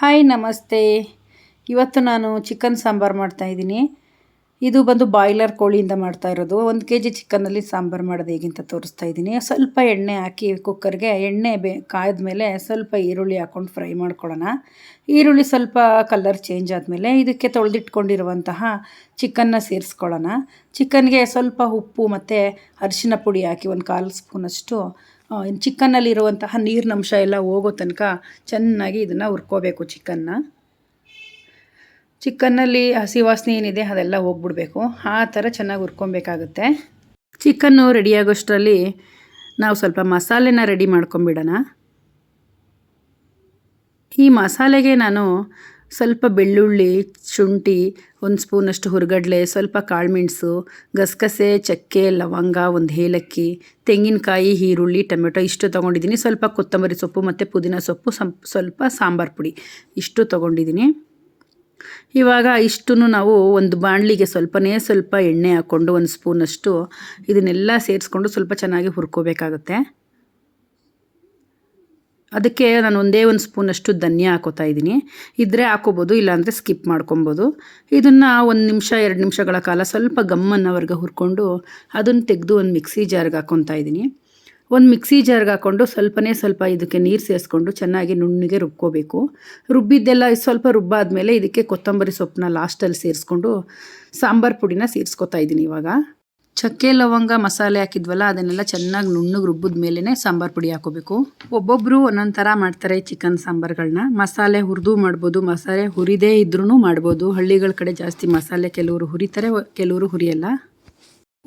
Hi ನಮಸ್ತೆ. ಇವತ್ತು ನಾನು ಚಿಕನ್ ಸಾಂಬಾರು ಮಾಡ್ತಾಯಿದ್ದೀನಿ ಇದು ಬಂದು ಬಾಯ್ಲರ್ ಕೋಳಿಯಿಂದ ಮಾಡ್ತಾ ಇರೋದು. ಒಂದು ಕೆ ಜಿ ಚಿಕನಲ್ಲಿ ಸಾಂಬಾರು ಮಾಡೋದು ಹೇಗಿಂತ ತೋರಿಸ್ತಾ ಇದ್ದೀನಿ. ಸ್ವಲ್ಪ ಎಣ್ಣೆ ಹಾಕಿ ಕುಕ್ಕರ್ಗೆ ಎಣ್ಣೆ ಬೇ ಕಾಯ್ದ ಮೇಲೆ ಸ್ವಲ್ಪ ಈರುಳ್ಳಿ ಹಾಕ್ಕೊಂಡು ಫ್ರೈ ಮಾಡ್ಕೊಳ್ಳೋಣ. ಈರುಳ್ಳಿ ಸ್ವಲ್ಪ ಕಲರ್ ಚೇಂಜ್ ಆದಮೇಲೆ ಇದಕ್ಕೆ ತೊಳೆದಿಟ್ಕೊಂಡಿರುವಂತಹ ಚಿಕನ್ನ ಸೇರಿಸ್ಕೊಳ್ಳೋಣ. ಚಿಕನ್ಗೆ ಸ್ವಲ್ಪ ಉಪ್ಪು ಮತ್ತು ಅರಿಶಿನ ಪುಡಿ ಹಾಕಿ ಒಂದು ಕಾಲು ಸ್ಪೂನಷ್ಟು ಚಿಕನ್ನಲ್ಲಿರುವಂತಹ ನೀರಿನಂಶ ಎಲ್ಲ ಹೋಗೋ ತನಕ ಚೆನ್ನಾಗಿ ಇದನ್ನು ಹುರ್ಕೋಬೇಕು ಚಿಕನ್ನ ಚಿಕನ್ನಲ್ಲಿ ಹಸಿ ವಾಸನೆ ಏನಿದೆ ಅದೆಲ್ಲ ಹೋಗ್ಬಿಡ್ಬೇಕು. ಆ ಥರ ಚೆನ್ನಾಗಿ ಹುರ್ಕೊಬೇಕಾಗುತ್ತೆ. ಚಿಕನ್ನು ರೆಡಿಯಾಗೋಷ್ಟರಲ್ಲಿ ನಾವು ಸ್ವಲ್ಪ ಮಸಾಲೆನ ರೆಡಿ ಮಾಡ್ಕೊಂಬಿಡೋಣ. ಈ ಮಸಾಲೆಗೆ ನಾನು ಸ್ವಲ್ಪ ಬೆಳ್ಳುಳ್ಳಿ, ಶುಂಠಿ, ಒಂದು ಸ್ಪೂನಷ್ಟು ಹುರ್ಗಡ್ಲೆ, ಸ್ವಲ್ಪ ಕಾಳುಮೆಣಸು, ಗಸಗಸೆ, ಚಕ್ಕೆ, ಲವಂಗ, ಒಂದು ಏಲಕ್ಕಿ, ತೆಂಗಿನಕಾಯಿ, ಈರುಳ್ಳಿ, ಟೊಮೆಟೊ ಇಷ್ಟು ತೊಗೊಂಡಿದ್ದೀನಿ. ಸ್ವಲ್ಪ ಕೊತ್ತಂಬರಿ ಸೊಪ್ಪು ಮತ್ತು ಪುದೀನ ಸೊಪ್ಪು ಸ್ವಲ್ಪ ಸಾಂಬಾರು ಪುಡಿ ಇಷ್ಟು ತೊಗೊಂಡಿದ್ದೀನಿ. ಇವಾಗ ಇಷ್ಟನ್ನು ನಾವು ಒಂದು ಬಾಣಲಿಗೆ ಸ್ವಲ್ಪನೇ ಸ್ವಲ್ಪ ಎಣ್ಣೆ ಹಾಕ್ಕೊಂಡು ಒಂದು ಸ್ಪೂನಷ್ಟು ಇದನ್ನೆಲ್ಲ ಸೇರಿಸ್ಕೊಂಡು ಸ್ವಲ್ಪ ಚೆನ್ನಾಗಿ ಹುರ್ಕೋಬೇಕಾಗುತ್ತೆ. ಅದಕ್ಕೆ ನಾನು ಒಂದೇ ಒಂದು ಸ್ಪೂನಷ್ಟು ಧನ್ಯ ಹಾಕೋತಾ ಇದ್ದೀನಿ. ಇದ್ದರೆ ಹಾಕೋಬೋದು, ಇಲ್ಲಾಂದರೆ ಸ್ಕಿಪ್ ಮಾಡ್ಕೊಬೋದು. ಇದನ್ನು ಒಂದು ನಿಮಿಷ, ಎರಡು ನಿಮಿಷಗಳ ಕಾಲ ಸ್ವಲ್ಪ ಗಮ್ಮನ್ನವರೆಗೆ ಹುರ್ಕೊಂಡು ಅದನ್ನು ತೆಗೆದು ಒಂದು ಮಿಕ್ಸಿ ಜಾರ್ಗೆ ಹಾಕ್ಕೊತಾ ಇದ್ದೀನಿ. ಒಂದು ಮಿಕ್ಸಿ ಜಾರ್ಗೆ ಹಾಕ್ಕೊಂಡು ಸ್ವಲ್ಪನೇ ಸ್ವಲ್ಪ ಇದಕ್ಕೆ ನೀರು ಸೇರಿಸ್ಕೊಂಡು ಚೆನ್ನಾಗಿ ನುಣ್ಣಗೆ ರುಬ್ಕೋಬೇಕು. ರುಬ್ಬಿದ್ದೆಲ್ಲ ಸ್ವಲ್ಪ ರುಬ್ಬಾದ್ಮೇಲೆ ಇದಕ್ಕೆ ಕೊತ್ತಂಬರಿ ಸೊಪ್ಪನ್ನ ಲಾಸ್ಟಲ್ಲಿ ಸೇರಿಸ್ಕೊಂಡು ಸಾಂಬಾರು ಪುಡಿನ ಸೇರಿಸ್ಕೊತಾ ಇದ್ದೀನಿ ಇವಾಗ. ಚಕ್ಕೆ, ಲವಂಗ, ಮಸಾಲೆ ಹಾಕಿದ್ವಲ್ಲ, ಅದನ್ನೆಲ್ಲ ಚೆನ್ನಾಗಿ ನುಣ್ಣಗೆ ರುಬ್ಬಿದ ಮೇಲೇ ಸಾಂಬಾರು ಪುಡಿ ಹಾಕೋಬೇಕು. ಒಬ್ಬೊಬ್ಬರು ಒಂದೊಂದು ಥರ ಮಾಡ್ತಾರೆ ಚಿಕನ್ ಸಾಂಬಾರುಗಳನ್ನ ಮಸಾಲೆ ಹುರಿದು ಮಾಡ್ಬೋದು, ಮಸಾಲೆ ಹುರಿದೇ ಇದ್ರೂ ಮಾಡ್ಬೋದು. ಹಳ್ಳಿಗಳ ಕಡೆ ಜಾಸ್ತಿ ಮಸಾಲೆ ಕೆಲವರು ಹುರಿತಾರೆ, ಕೆಲವರು ಹುರಿಯಲ್ಲ.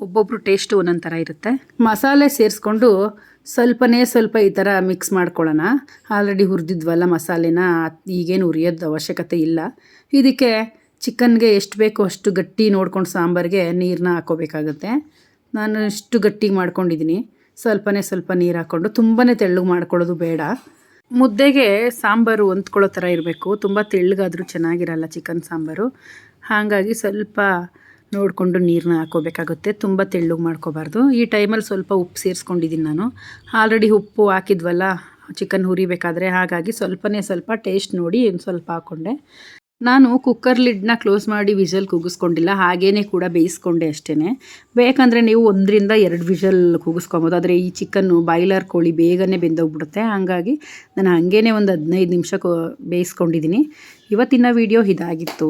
ಒಬ್ಬೊಬ್ರು ಟೇಸ್ಟು ಒಂದೊಂದು ಥರ ಇರುತ್ತೆ. ಮಸಾಲೆ ಸೇರಿಸ್ಕೊಂಡು ಸ್ವಲ್ಪನೇ ಸ್ವಲ್ಪ ಈ ಥರ ಮಿಕ್ಸ್ ಮಾಡ್ಕೊಳ್ಳೋಣ. ಆಲ್ರೆಡಿ ಹುರಿದಿದ್ವಲ್ಲ ಮಸಾಲೆನ, ಈಗೇನು ಹುರಿಯೋದು ಅವಶ್ಯಕತೆ ಇಲ್ಲ. ಇದಕ್ಕೆ ಚಿಕನ್ಗೆ ಎಷ್ಟು ಬೇಕೋ ಅಷ್ಟು ಗಟ್ಟಿ ನೋಡ್ಕೊಂಡು ಸಾಂಬಾರಿಗೆ ನೀರನ್ನ ಹಾಕೋಬೇಕಾಗುತ್ತೆ. ನಾನು ಇಷ್ಟು ಗಟ್ಟಿಗೆ ಮಾಡ್ಕೊಂಡಿದ್ದೀನಿ. ಸ್ವಲ್ಪನೇ ಸ್ವಲ್ಪ ನೀರು ಹಾಕ್ಕೊಂಡು ತುಂಬಾ ತೆಳ್ಳಗೆ ಮಾಡ್ಕೊಳ್ಳೋದು ಬೇಡ. ಮುದ್ದೆಗೆ ಸಾಂಬಾರು ಹೊಂದ್ಕೊಳ್ಳೋ ಥರ ಇರಬೇಕು. ತುಂಬ ತೆಳ್ಳಗಾದರೂ ಚೆನ್ನಾಗಿರಲ್ಲ ಚಿಕನ್ ಸಾಂಬಾರು. ಹಾಗಾಗಿ ಸ್ವಲ್ಪ ನೋಡಿಕೊಂಡು ನೀರನ್ನ ಹಾಕೋಬೇಕಾಗುತ್ತೆ. ತುಂಬ ತೆಳ್ಳಗೆ ಮಾಡ್ಕೋಬಾರ್ದು. ಈ ಟೈಮಲ್ಲಿ ಸ್ವಲ್ಪ ಉಪ್ಪು ಸೇರಿಸ್ಕೊಂಡಿದ್ದೀನಿ ನಾನು. ಆಲ್ರೆಡಿ ಉಪ್ಪು ಹಾಕಿದ್ವಲ್ಲ, ಚಿಕನ್ ಹುರಿಬೇಕಾದ್ರೆ ಹಾಗಾಗಿ ಸ್ವಲ್ಪನೇ ಸ್ವಲ್ಪ ಟೇಸ್ಟ್ ನೋಡಿ ಒಂದು ಸ್ವಲ್ಪ ಹಾಕ್ಕೊಂಡೆ ನಾನು ಕುಕ್ಕರ್ ಲಿಡ್ನ ಕ್ಲೋಸ್ ಮಾಡಿ ವಿಷಲ್ ಕೂಗಿಸ್ಕೊಂಡಿಲ್ಲ ಹಾಗೇ ಕೂಡ ಬೇಯಿಸ್ಕೊಂಡೆ ಅಷ್ಟೇ ಬೇಕಂದರೆ ನೀವು ಒಂದರಿಂದ ಎರಡು ವಿಷಲ್ ಕೂಗಿಸ್ಕೊಬೋದು, ಆದರೆ ಈ ಚಿಕನ್ನು ಬಾಯ್ಲರ್ ಕೋಳಿ ಬೇಗನೆ ಬೆಂದೋಗ್ಬಿಡುತ್ತೆ. ಹಾಗಾಗಿ ನಾನು ಹಾಗೇ ಒಂದು ಹದಿನೈದು ನಿಮಿಷ ಬೇಯಿಸ್ಕೊಂಡಿದ್ದೀನಿ ಇವತ್ತಿನ ವೀಡಿಯೋ ಇದಾಗಿತ್ತು.